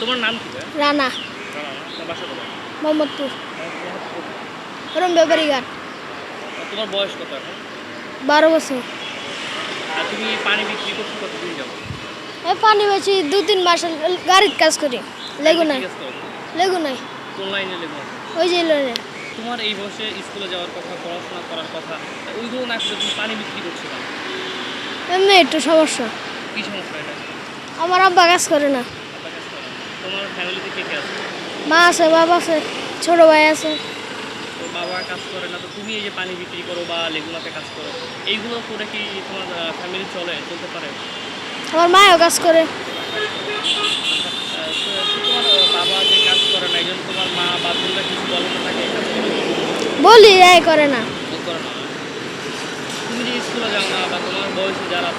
তোমার নাম কি রানা? মোহাম্মদপুর। ওরম ব্যাপারীঘাট তোমার বয়স কত এখন? বারো বছর। আর তুমি পানি বিক্রি করছ কতদিন যাব এই পানি বেছি দু তিন মাস গাড়ির কাজ করি। লেগু নাই? লেগু নাই। কোন লাইনে লেগে ওই যে লোনে তোমার এই বয়সে স্কুলে যাওয়ার কথা পড়াশোনা করার কথা তা ওইগুলো না করে তুমি পানি বিক্রি করছ না এমনি একটু সমস্যা। কী সমস্যা এটা? আমার আব্বা কাজ করে না আপনার কাছে বলো। তোমার ফ্যামিলিতে কে কে আছে? মা আছে বাবা আছে ছোট ভাই আছে। তো বাবা কাজ করে না তো তুমি এই যে পানি বিক্রি করো বা লেগুনাতে কাজ করো এইগুলো করে কি তোমার ফ্যামিলি চলে চলতে পারে? আমার মায়ও কাজ করে। আহ, তো তোমার আহ, বাবা যে কাজ করে না এই জন্য তোমার মা বা কিছু বলো কাজ করে? বলি এই করে না। তুমি যে স্কুলে যাও না বা তোমার বয়সী যারা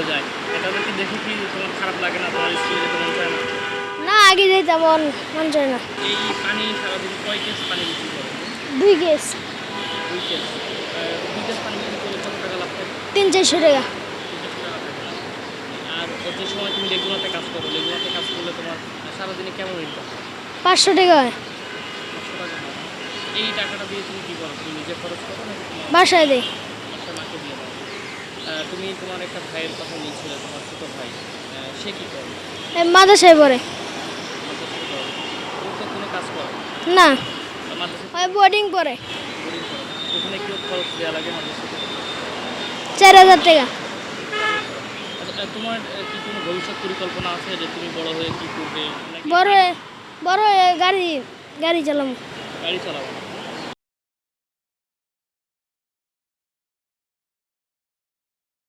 স্কুলে যায়। এটাদেরকে দেখে কি তোমার খারাপ লাগে না তোমার স্কুলে যেতে মন চায় না? না আগে যেতে মন মন চায় না। এই পানি সারাদিন কয় কেস পানি বিক্রি করো? দুই কেস। দুই কেস। দুই কেস পানি বিক্রি করলে কত টাকা লাভ থাকে তিন চারশো টাকা। আর যে সময় তুমি লেগুনাতে কাজ করো লেগুনাতে কাজ করলে তোমার সারাদিনে কেমন ইনকাম পাঁচশো টাকা হয়। এই টাকাটা দিয়ে তুমি কী করো? তুমি নিজে খরচ করো নাকি বাসায় দেয়। তুমি তোমার একটা ভাইয়ের কথা নিয়েছিলে তোমার ছোটো ভাই। সে কী করে? মাদ্রাসায় পড়ে। কোনো কাজ করে? না। ওই বোর্ডিং পড়ে। ওখানে কেউ খরচ দেওয়া লাগে চার হাজার টাকা। আচ্ছা, তোমার কি কোনো ভবিষ্যৎ পরিকল্পনা আছে যে তুমি বড় হয়ে কি করবে? বড় হয়ে- বড় হয়ে গাড়ি গাড়ি চালাম গাড়ি চালাবো